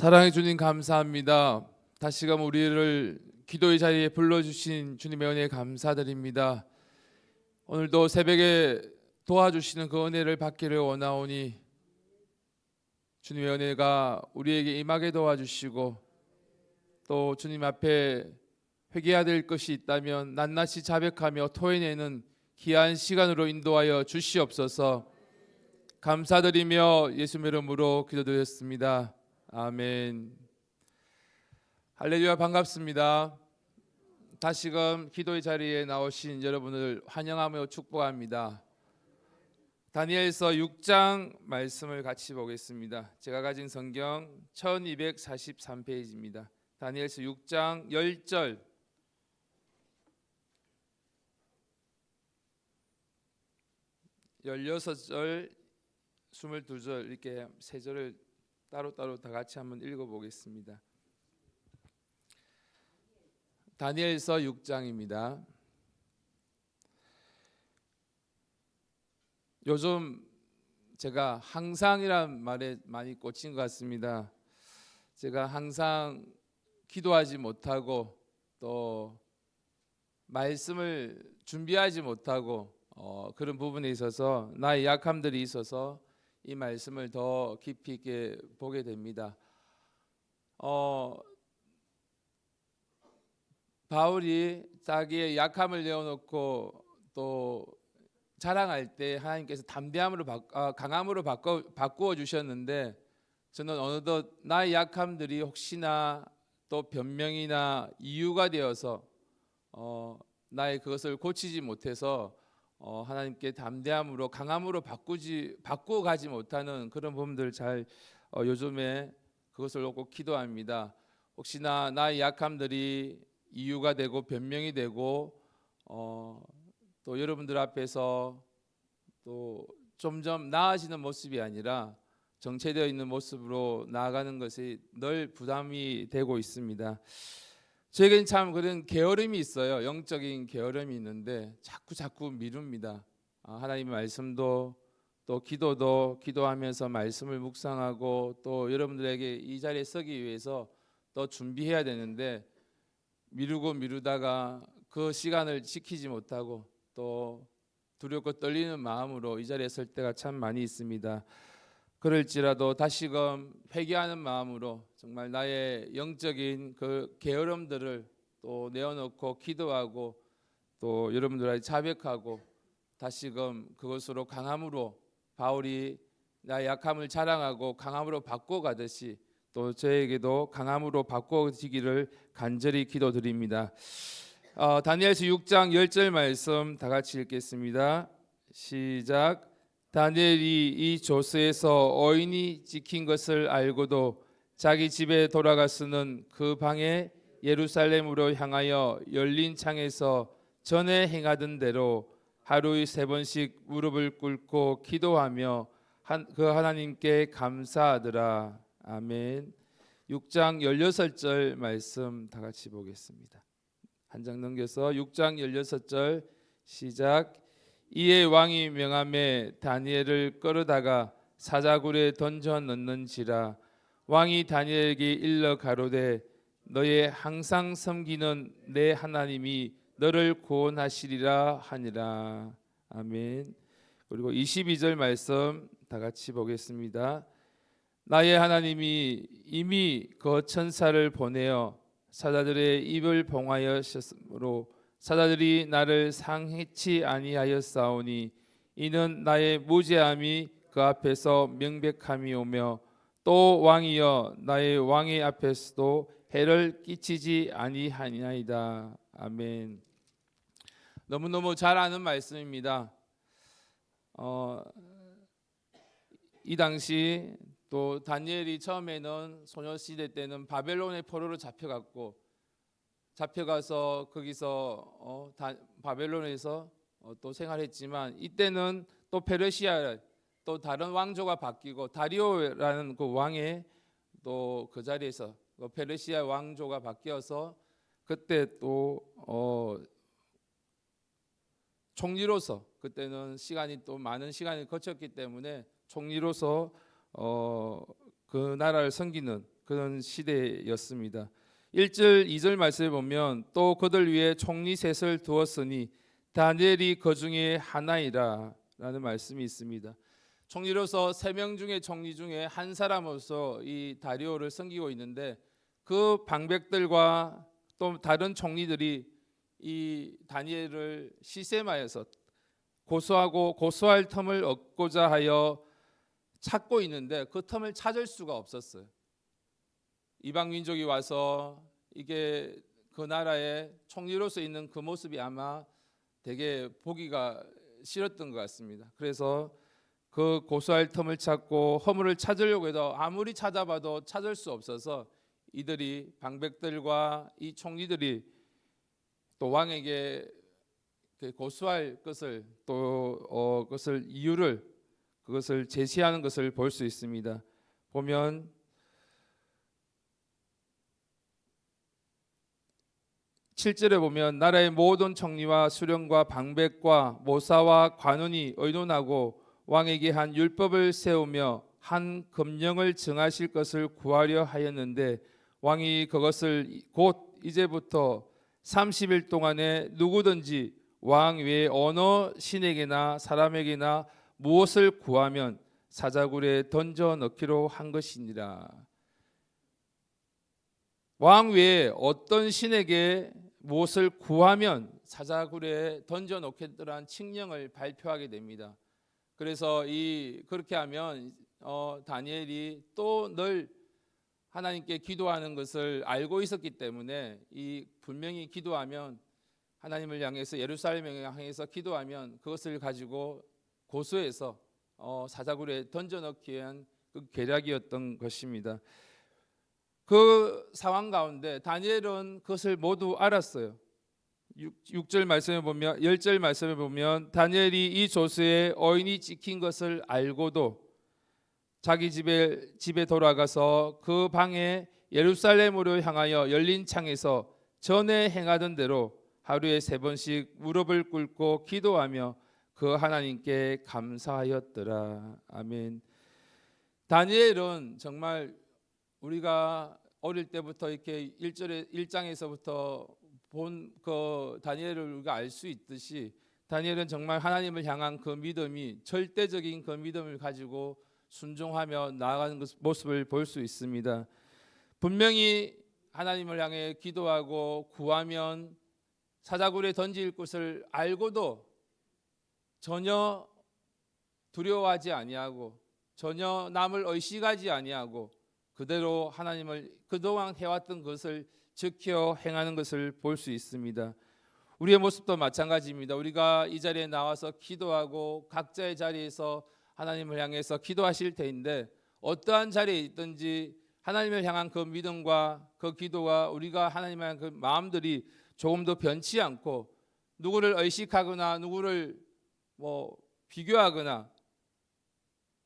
사랑해 주님 감사합니다. 다시금 우리를 기도의 자리에 불러주신 주님의 은혜에 감사드립니다. 오늘도 새벽에 도와주시는 그 은혜를 받기를 원하오니 주님의 은혜가 우리에게 임하게 도와주시고 또 주님 앞에 회개해야 될 것이 있다면 낱낱이 자백하며 토해내는 귀한 시간으로 인도하여 주시옵소서 감사드리며 예수님 이름으로 기도드렸습니다. 아멘. 할렐루야 반갑습니다. 다시금 기도의 자리에 나오신 여러분을 환영하며 축복합니다. 다니엘서 6장 말씀을 같이 보겠습니다. 제가 가진 성경 1243페이지입니다. 다니엘서 6장 10절 16절 22절 이렇게 세 절을 따로따로 다 같이 한번 읽어 보겠습니다. 다니엘서 6장입니다. 요즘 제가 항상이란 말에 많이 꽂힌 것 같습니다. 제가 항상 기도하지 못하고 또 말씀을 준비하지 못하고 어, 그런 부분에 있어서 나의 약함들이 있어서 이 말씀을 더 깊이 있게 보게 됩니다. 어, 바울이 자기의 약함을 내어놓고 또 자랑할 때 하나님께서 담대함으로 바, 아, 강함으로 바꿔, 바꾸어 주셨는데 저는 어느덧 나의 약함들이 혹시나 또 변명이나 이유가 되어서 어, 나의 그것을 고치지 못해서 어, 하나님께 담대함으로 강함으로 바꾸지 바꾸어 가지 못하는 그런 부분들 잘 어, 요즘에 그것을 놓고 기도합니다. 혹시나 나의 약함들이 이유가 되고 변명이 되고 어, 또 여러분들 앞에서 또 점점 나아지는 모습이 아니라 정체되어 있는 모습으로 나아가는 것이 늘 부담이 되고 있습니다. 저에겐 참 그런 게으름이 있어요. 영적인 게으름이 있는데 자꾸 자꾸 미룹니다. 아, 하나님의 말씀도 또 기도도 기도하면서 말씀을 묵상하고 또 여러분들에게 이 자리에 서기 위해서 또 준비해야 되는데 미루고 미루다가 그 시간을 지키지 못하고 또 두렵고 떨리는 마음으로 이 자리에 설 때가 참 많이 있습니다. 그럴지라도 다시금 회개하는 마음으로 정말 나의 영적인 그 게으름들을 또 내어놓고 기도하고 또 여러분들에게 자백하고 다시금 그것으로 강함으로 바울이 나의 약함을 자랑하고 강함으로 바꿔 가듯이 또 저에게도 강함으로 바꿔지기를 간절히 기도드립니다. 어, 다니엘서 6장 10절 말씀 다 같이 읽겠습니다. 시작. 다니엘이 이 조서에서 어인이 지킨 것을 알고도 자기 집에 돌아가서는 그 방에 예루살렘으로 향하여 열린 창에서 전에 행하던 대로 하루에 세 번씩 무릎을 꿇고 기도하며 한, 그 하나님께 감사하더라. 아멘. 6장 16절 말씀 다 같이 보겠습니다. 한 장 넘겨서 6장 16절 시작. 이에 왕이 명함에 다니엘을 끌어다가 사자굴에 던져 넣는지라 왕이 다니엘에게 일러 가로되 너의 항상 섬기는 내 하나님이 너를 구원하시리라 하니라. 아멘. 그리고 22절 말씀 다 같이 보겠습니다 나의 하나님이 이미 그 천사를 보내어 사자들의 입을 봉하였으므로 사자들이 나를 상해치 아니하였사오니 이는 나의 무죄함이 그 앞에서 명백함이 오며 또 왕이여 나의 왕의 앞에서도 해를 끼치지 아니하니이다 아멘. 너무너무 잘 아는 말씀입니다. 어, 이 당시 또 다니엘이 처음에는 소녀 시대 때는 바벨론의 포로로 잡혀갔고 잡혀가서 거기서 어, 다, 바벨론에서 어, 또 생활했지만 이때는 또 페르시아 또 다른 왕조가 바뀌고 다리오라는 그 왕의 또 그 자리에서 그 페르시아 왕조가 바뀌어서 그때 또 어, 총리로서 그때는 시간이 또 많은 시간이 거쳤기 때문에 총리로서 어, 그 나라를 섬기는 그런 시대였습니다. 1절 2절 말씀에 보면 또 그들 위에 총리 셋을 두었으니 다니엘이 그 중에 하나이라 라는 말씀이 있습니다. 총리로서 세 명 중에 총리 중에 한 사람으로서 이 다리오를 섬기고 있는데 그 방백들과 또 다른 총리들이 이 다니엘을 시세마에서 고소하고 고소할 틈을 얻고자 하여 찾고 있는데 그 틈을 찾을 수가 없었어요. 이방 민족이 와서 이게 그 나라의 총리로서 있는 그 모습이 아마 되게 보기가 싫었던 것 같습니다. 그래서 그 고소할 틈을 찾고 허물을 찾으려고 해도 아무리 찾아봐도 찾을 수 없어서 이들이 방백들과 이 총리들이 또 왕에게 그 고소할 것을 또 어, 그것을 이유를 그것을 제시하는 것을 볼 수 있습니다. 보면 7절에 보면 나라의 모든 총리와 수령과 방백과 모사와 관원이 의논하고 왕에게 한 율법을 세우며 한 금령을 정하실 것을 구하려 하였는데 왕이 그것을 곧 이제부터 30일 동안에 누구든지 왕 외에 어느 신에게나 사람에게나 무엇을 구하면 사자굴에 던져 넣기로 한 것이니라. 왕 외에 어떤 신에게 무엇을 구하면 사자굴에 던져 놓겠더란 칙령을 발표하게 됩니다. 그래서 이 그렇게 하면 어, 다니엘이 또 늘 하나님께 기도하는 것을 알고 있었기 때문에 이 분명히 기도하면 하나님을 향해서 예루살렘을 향해서 기도하면 그것을 가지고 고소해서 어, 사자굴에 던져넣기 위한 그 계략이었던 것입니다. 그 상황 가운데 다니엘은 그것을 모두 알았어요. 6, 절 말씀에 보면 10절 말씀에 보면 다니엘이 이 조서에 어인이 찍힌 것을 알고도 자기 집에 집에 돌아가서 그 방에 예루살렘으로 향하여 열린 창에서 전에 행하던 대로 하루에 세 번씩 무릎을 꿇고 기도하며 그 하나님께 감사하였더라. 아멘. 다니엘은 정말 우리가 어릴 때부터 이렇게 1절에 1장에서부터 본 그 다니엘을 우리가 알 수 있듯이 다니엘은 정말 하나님을 향한 그 믿음이 절대적인 그 믿음을 가지고 순종하며 나아가는 것- 모습을 볼 수 있습니다. 분명히 하나님을 향해 기도하고 구하면 사자굴에 던질 것을 알고도 전혀 두려워하지 아니하고 전혀 남을 의식하지 아니하고 그대로 하나님을 그동안 해왔던 것을 지켜 행하는 것을 볼 수 있습니다. 우리의 모습도 마찬가지입니다. 우리가 이 자리에 나와서 기도하고 각자의 자리에서 하나님을 향해서 기도하실 때인데 어떠한 자리에 있든지 하나님을 향한 그 믿음과 그 기도와 우리가 하나님을 향한 그 마음들이 조금도 변치 않고 누구를 의식하거나 누구를 뭐 비교하거나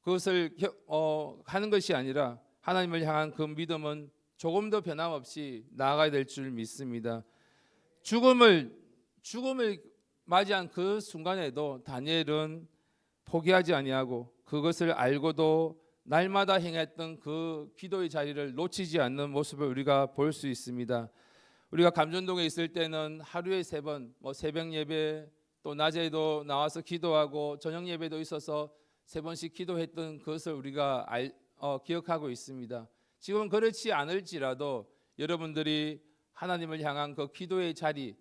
그것을 겨- 어, 하는 것이 아니라 하나님을 향한 그 믿음은 조금도 변함없이 나아가야 될 줄 믿습니다. 죽음을 죽음을 맞이한 그 순간에도 다니엘은 포기하지 아니하고 그것을 알고도 날마다 행했던 그 기도의 자리를 놓치지 않는 모습을 우리가 볼 수 있습니다. 우리가 감전동에 있을 때는 하루에 세 번, 뭐 새벽 예배 또 낮에도 나와서 기도하고 저녁 예배도 있어서 세 번씩 기도했던 그것을 우리가 알, 어, 기억하고 있습니다. 지금 그렇지 않을지라도 여러분들이 하나님을 향한 그 기도의 자리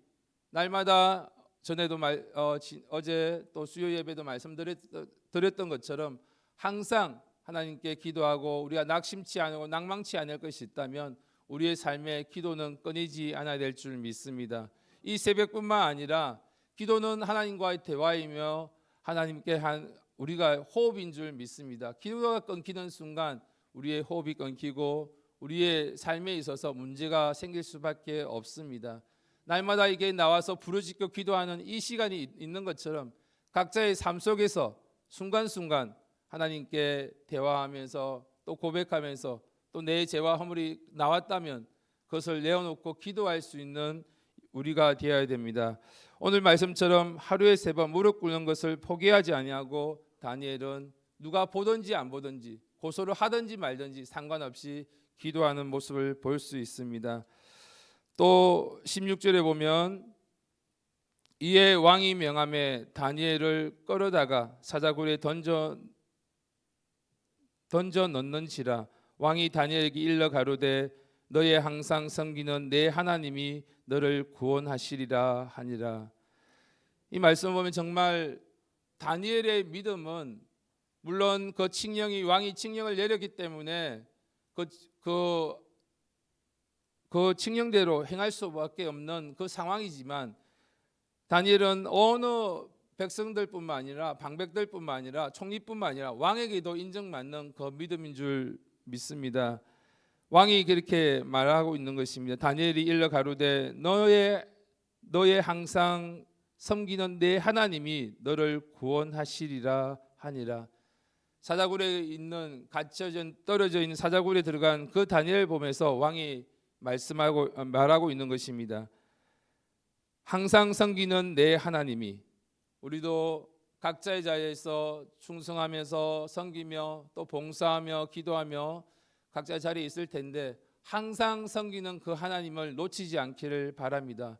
날마다 전에도 말, 어, 지, 어제 또 수요 예배도 말씀드렸던 것처럼 항상 하나님께 기도하고 우리가 낙심치 않고 낭망치 않을 것이 있다면 우리의 삶의 기도는 끊이지 않아야 될 줄 믿습니다. 이 새벽뿐만 아니라 기도는 하나님과의 대화이며 하나님께 한 우리가 호흡인 줄 믿습니다. 기도가 끊기는 순간 우리의 호흡이 끊기고 우리의 삶에 있어서 문제가 생길 수밖에 없습니다. 날마다 이게 나와서 부르짖고 기도하는 이 시간이 있- 있는 것처럼 각자의 삶 속에서 순간순간 하나님께 대화하면서 또 고백하면서 또 내 죄와 허물이 나왔다면 그것을 내어놓고 기도할 수 있는 우리가 되어야 됩니다. 오늘 말씀처럼 하루에 세 번 무릎 꿇는 것을 포기하지 아니하고 다니엘은 누가 보든지 안 보든지 고소를 하든지 말든지 상관없이 기도하는 모습을 볼 수 있습니다. 또 16절에 보면 이에 왕이 명함에 다니엘을 끌어다가 사자굴에 던져 던져 넣는지라 왕이 다니엘에게 일러 가로되 너의 항상 섬기는 내 하나님이 너를 구원하시리라 하니라. 이 말씀 보면 정말 다니엘의 믿음은 물론 그 칙령이 왕이 칙령을 내렸기 때문에 그, 그, 그 칙령대로 행할 수밖에 없는 그 상황이지만 다니엘은 어느 백성들뿐만 아니라 방백들뿐만 아니라 총리뿐만 아니라 왕에게도 인정받는 그 믿음인 줄 믿습니다. 왕이 그렇게 말하고 있는 것입니다. 다니엘이 일러 가로되 너의 너의 항상 섬기는 내 하나님이 너를 구원하시리라 하니라. 사자굴에 있는 갇혀져 떨어져 있는 사자굴에 들어간 그 다니엘 보면서 왕이 말씀하고 어, 말하고 있는 것입니다. 항상 섬기는 내 하나님이 우리도 각자의 자리에서 충성하면서 섬기며 또 봉사하며 기도하며 각자 자리에 있을 텐데 항상 섬기는 그 하나님을 놓치지 않기를 바랍니다.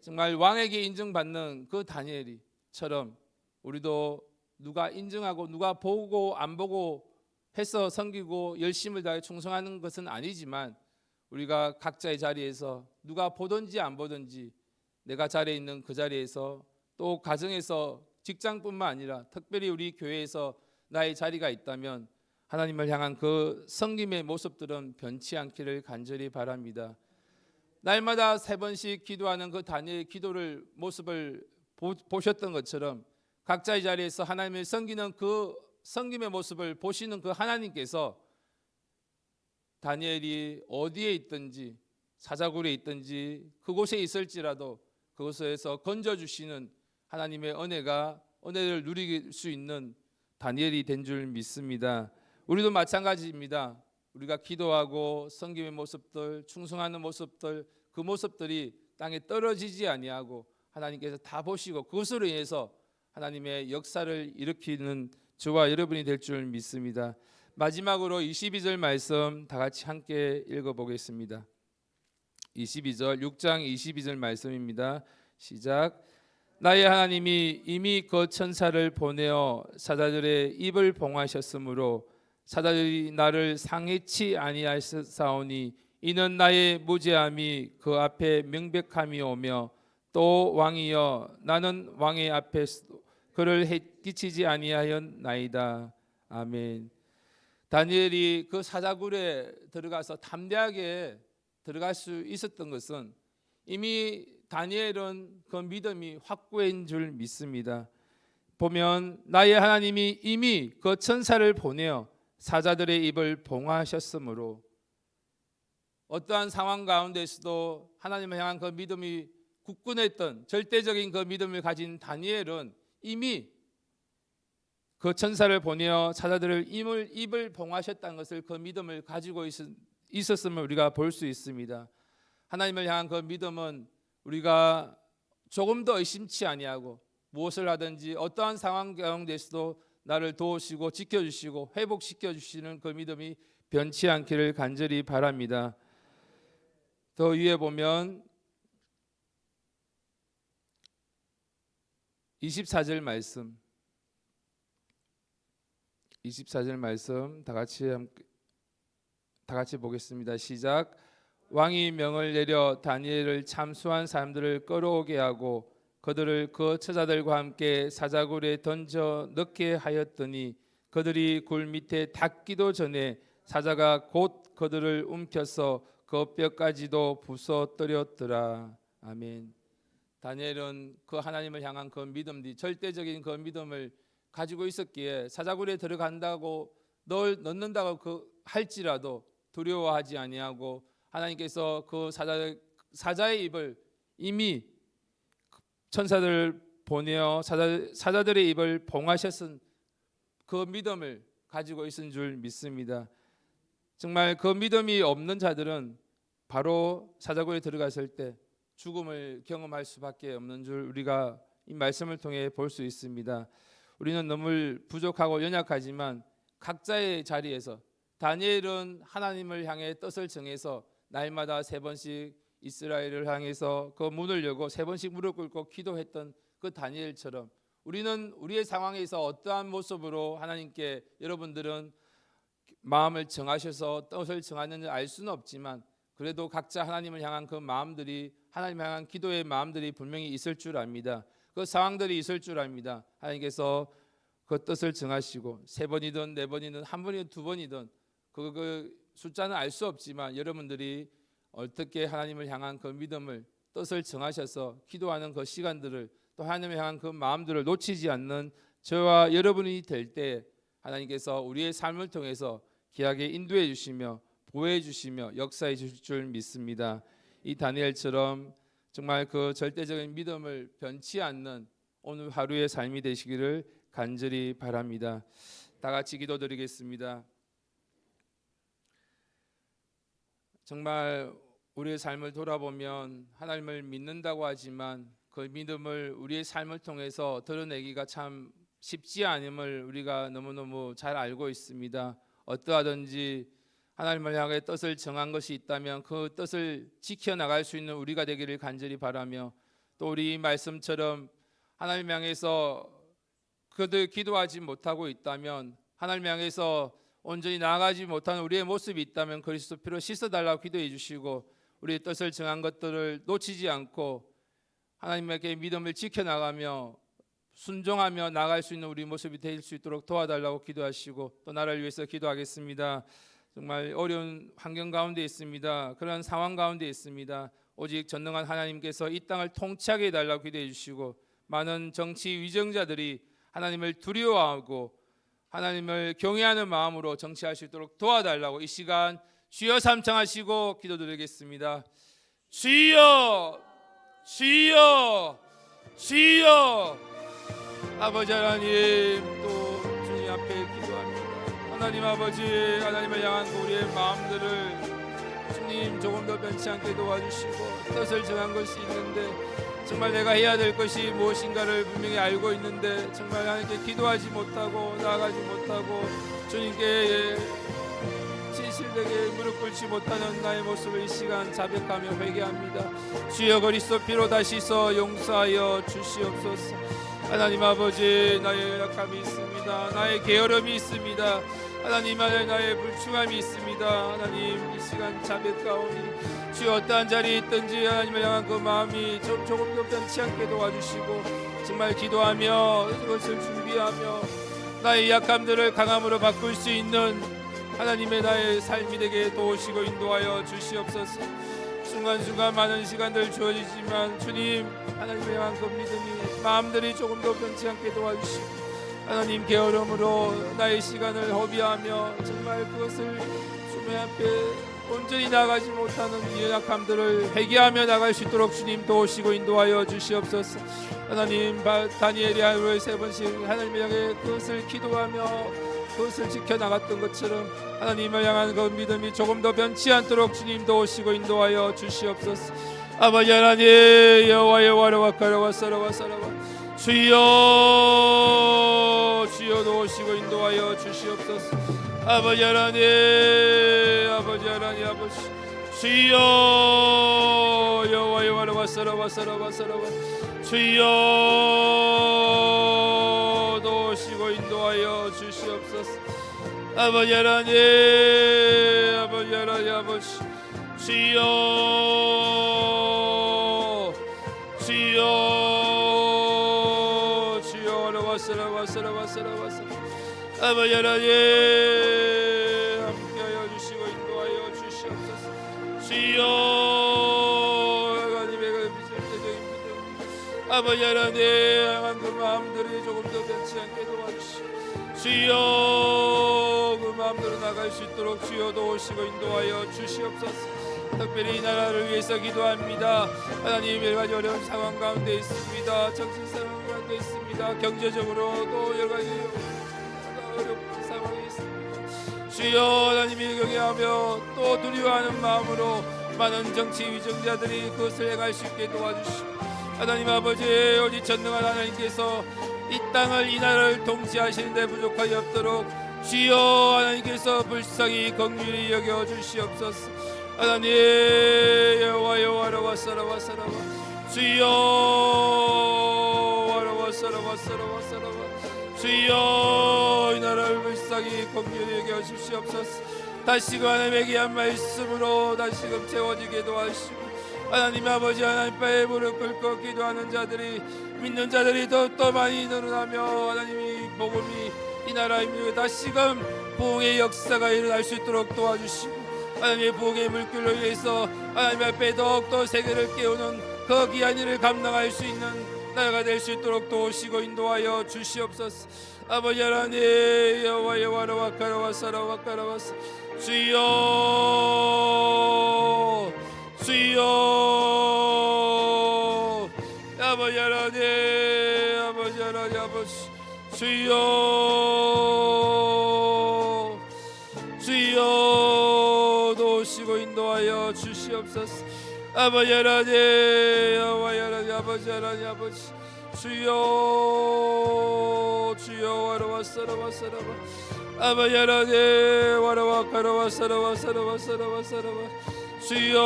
정말 왕에게 인정받는 그 다니엘이처럼 우리도 누가 인정하고 누가 보고 안 보고 해서 섬기고 열심을 다해 충성하는 것은 아니지만 우리가 각자의 자리에서 누가 보든지 안 보든지 내가 자리에 있는 그 자리에서 또 가정에서 직장뿐만 아니라 특별히 우리 교회에서 나의 자리가 있다면 하나님을 향한 그 섬김의 모습들은 변치 않기를 간절히 바랍니다. 날마다 세 번씩 기도하는 그 다니엘 기도를 모습을 보, 보셨던 것처럼 각자의 자리에서 하나님을 섬기는 그 섬김의 모습을 보시는 그 하나님께서 다니엘이 어디에 있든지 사자굴에 있든지 그곳에 있을지라도 그곳에서 건져 주시는 하나님의 은혜가 은혜를 누릴 수 있는 다니엘이 된 줄 믿습니다. 우리도 마찬가지입니다. 우리가 기도하고 섬김의 모습들, 충성하는 모습들, 그 모습들이 땅에 떨어지지 아니하고 하나님께서 다 보시고 그것으로 인해서 하나님의 역사를 일으키는 저와 여러분이 될 줄 믿습니다. 마지막으로 22절 말씀 다 같이 함께 읽어 보겠습니다. 22절 6장 22절 말씀입니다. 시작. 나의 하나님이 이미 그 천사를 보내어 사자들의 입을 봉하셨으므로 사자들이 나를 상해치 아니하사오니 이는 나의 무죄함이 그 앞에 명백함이 오며 또 왕이여 나는 왕의 앞에서 그를 끼치지 아니하였나이다. 아멘. 다니엘이 그 사자굴에 들어가서 담대하게 들어갈 수 있었던 것은 이미 다니엘은 그 믿음이 확고한 줄 믿습니다. 보면 나의 하나님이 이미 그 천사를 보내어 사자들의 입을 봉하셨으므로 어떠한 상황 가운데서도 하나님을 향한 그 믿음이 굳건했던 절대적인 그 믿음을 가진 다니엘은 이미 그 천사를 보내어 사자들을 입을, 입을 봉하셨다는 것을 그 믿음을 가지고 있, 있었음을 우리가 볼 수 있습니다. 하나님을 향한 그 믿음은 우리가 조금 더 의심치 아니하고 무엇을 하든지 어떠한 상황 가운데서도 나를 도우시고 지켜주시고 회복시켜 주시는 그 믿음이 변치 않기를 간절히 바랍니다. 더 위에 보면 24절 말씀 24절 말씀 다 같이 다 같이 보겠습니다. 시작. 왕이 명을 내려 다니엘을 참수한 사람들을 끌어오게 하고 그들을 그 처자들과 함께 사자굴에 던져 넣게 하였더니 그들이 굴 밑에 닿기도 전에 사자가 곧 그들을 움켜서 그 뼈까지도 부서뜨렸더라. 아멘. 다니엘은 그 하나님을 향한 그 믿음이 절대적인 그 믿음을 가지고 있었기에 사자굴에 들어간다고 널 넣는다고 그 할지라도 두려워하지 아니하고 하나님께서 그 사자 사자의 입을 이미 천사들 보내어 사자, 사자 들의 입을 봉하셨은 그 믿음을 가지고 있은 줄 믿습니다. 정말 그 믿음이 없는 자들은 바로 사자굴에 들어갔을 때 죽음을 경험할 수밖에 없는 줄 우리가 이 말씀을 통해 볼 수 있습니다. 우리는 너무 부족하고 연약하지만 각자의 자리에서 다니엘은 하나님을 향해 뜻을 정해서 날마다 세 번씩 이스라엘을 향해서 그 문을 열고 세 번씩 무릎 꿇고 기도했던 그 다니엘처럼 우리는 우리의 상황에서 어떠한 모습으로 하나님께 여러분들은 마음을 정하셔서 뜻을 정하는지 알 수는 없지만 그래도 각자 하나님을 향한 그 마음들이 하나님 향한 기도의 마음들이 분명히 있을 줄 압니다. 그 상황들이 있을 줄 압니다. 하나님께서 그 뜻을 정하시고 세 번이든 네 번이든 한 번이든 두 번이든 그, 그 숫자는 알 수 없지만 여러분들이 어떻게 하나님을 향한 그 믿음을 뜻을 정하셔서 기도하는 그 시간들을 또 하나님을 향한 그 마음들을 놓치지 않는 저와 여러분이 될 때 하나님께서 우리의 삶을 통해서 귀하게 인도해 주시며 보호해 주시며 역사해 주실 줄 믿습니다. 이 다니엘처럼 정말 그 절대적인 믿음을 변치 않는 오늘 하루의 삶이 되시기를 간절히 바랍니다. 다 같이 기도드리겠습니다. 정말 우리의 삶을 돌아보면 하나님을 믿는다고 하지만 그 믿음을 우리의 삶을 통해서 드러내기가 참 쉽지 않음을 우리가 너무너무 잘 알고 있습니다. 어떠하든지 하나님을 향해 뜻을 정한 것이 있다면 그 뜻을 지켜 나갈 수 있는 우리가 되기를 간절히 바라며 또 우리 말씀처럼 하나님 향해서 그들 기도하지 못하고 있다면 하나님 향해서 온전히 나아가지 못하는 우리의 모습이 있다면 그리스도 피로 씻어 달라고 기도해 주시고 우리의 뜻을 정한 것들을 놓치지 않고 하나님에게 믿음을 지켜 나가며 순종하며 나갈 수 있는 우리 모습이 될 수 있도록 도와달라고 기도하시고 또 나를 위해서 기도하겠습니다. 정말 어려운 환경 가운데 있습니다. 그런 상황 가운데 있습니다. 오직 전능한 하나님께서 이 땅을 통치하게 해달라고 기도해 주시고 많은 정치 위정자들이 하나님을 두려워하고 하나님을 경외하는 마음으로 정치할 수 있도록 도와달라고 이 시간 주여 삼창하시고 기도드리겠습니다. 주여, 주여, 주여. 아버지 하나님 또 주님 앞에 기도합니다. 하나님 아버지 하나님을 향한 그 우리의 마음들을 주님 조금 더 변치 않게 도와주시고 뜻을 정한 것이 있는데 정말 내가 해야 될 것이 무엇인가를 분명히 알고 있는데 정말 하나님께 기도하지 못하고 나아가지 못하고 주님께 진실되게 무릎 꿇지 못하는 나의 모습을 이 시간 자백하며 회개합니다. 주여 그리스도 피로 다시서 용서하여 주시옵소서. 하나님 아버지 나의 약함이 있습니다. 나의 게으름이 있습니다. 하나님 안에 나의 불충함이 있습니다. 하나님 이 시간 자백하오니 주여 어떠한 자리에 있든지 하나님을 향한 그 마음이 좀 조금 더 변치 않게 도와주시고 정말 기도하며 그것을 준비하며 나의 약함들을 강함으로 바꿀 수 있는 하나님의 나의 삶이 되게 도우시고 인도하여 주시옵소서. 순간순간 많은 시간들 주어지지만 주님 하나님의 향한 그 믿음이 마음들이 조금 더 변치 않게 도와주시고 하나님 게으름으로 나의 시간을 허비하며 정말 그것을 주님 앞에 온전히 나가지 못하는 연약함들을 회개하며 나갈 수 있도록 주님 도우시고 인도하여 주시옵소서. 하나님 바- 다니엘이 하루에 세 번씩 하나님을 향해 그것을 기도하며 그것을 지켜 나갔던 것처럼 하나님을 향한 그 믿음이 조금 더 변치 않도록 주님 도우시고 인도하여 주시옵소서. 아버지 하나님 여호와 여호와로 와카라와 사라와 사라와 주여 주시옵소서. 아버지 하나님 아버지 하나님 아버지 주여 여호와 여호와로 와사라와 사라와 사라와 주여 도우시고 인도하여 주시옵소서. 아버지 하나님 아버지 하나님 아버지 주여 주여 주여 와서라 와서라 와서라 와서라 아버지 하나님 함께하여 주시고 인도하여 주시옵소서. 주여 하나님의 그 미절대적인 믿음 아버지 하나님 그 마음들이 조금 더 변치 않게 도와주시고 주여 그 마음대로 나갈 수 있도록 주여 도우시고 인도하여 주시옵소서. 특별히 이 나라를 위해서 기도합니다. 하나님 여러 가지 어려운 상황 가운데 있습니다. 정신 상황 가운데 있습니다. 경제적으로도 여러 가지 주여 하나님이 경외하며 또 두려워하는 마음으로 많은 정치 위정자들이 그것을 행할 수 있게 도와주시고 하나님 아버지 오직 전능한 하나님께서 이 땅을 이 나라를 통치하시는데 부족하지 없도록 주여 하나님께서 불쌍히 긍휼히 여겨 주시옵소서. 하나님 여호와 여호와라 와 사라 와 사라 와. 주여 와라 와 사라 와 사라 와 사라 와 주여 이 나라를 불쌍히 여겨 주시옵소서. 다시금 하나님의 귀한 말씀으로 다시금 채워지게 도와주시고 하나님 아버지 하나님 바에 무릎 꿇고 기도하는 자들이 믿는 자들이 더욱더 많이 늘어나며 하나님이 복음이 이 나라입니다 다시금 부흥의 역사가 일어날 수 있도록 도와주시고 하나님의 부흥의 물결로 인해서 하나님 앞에 더욱더 세계를 깨우는 그 귀한 일을 감당할 수 있는 나라가 될 수 있도록 도우시고 인도하여 주시옵소서. 아버지 하나님 여호와 여호와라 와카라와 사라와 카라와사. 주여 주여. 아버지 하나님 아버지 하나님 아버지. 주여 주여. 도우시고 인도하여 주시옵소서. 아버지 하나님 아버지 하나님 아버지. 주여 주여 와라와 사라와 사라와. 아버지 하나님 와라와 가라와 사라와 사라와 사라와 사라와. 주여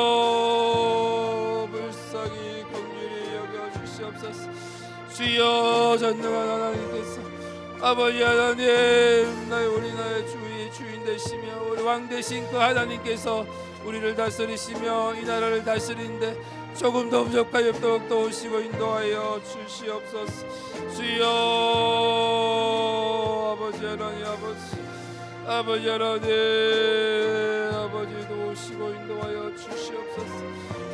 불쌍히 긍휼히 여겨 주시옵소서. 주여 전능한 하나님께서 아버지 하나님 나의 우리 나의 주의 주인 되시며 우리 왕 되신 그 하나님께서 우리를 다스리시며 이 나라를 다스리는데 조금 더 부족하여 더욱 더 오시고 인도하여 주시옵소서. 주여 아버지 하나님 아버지 아버지 하나님 아버지 도우시고 인도하여 주시옵소서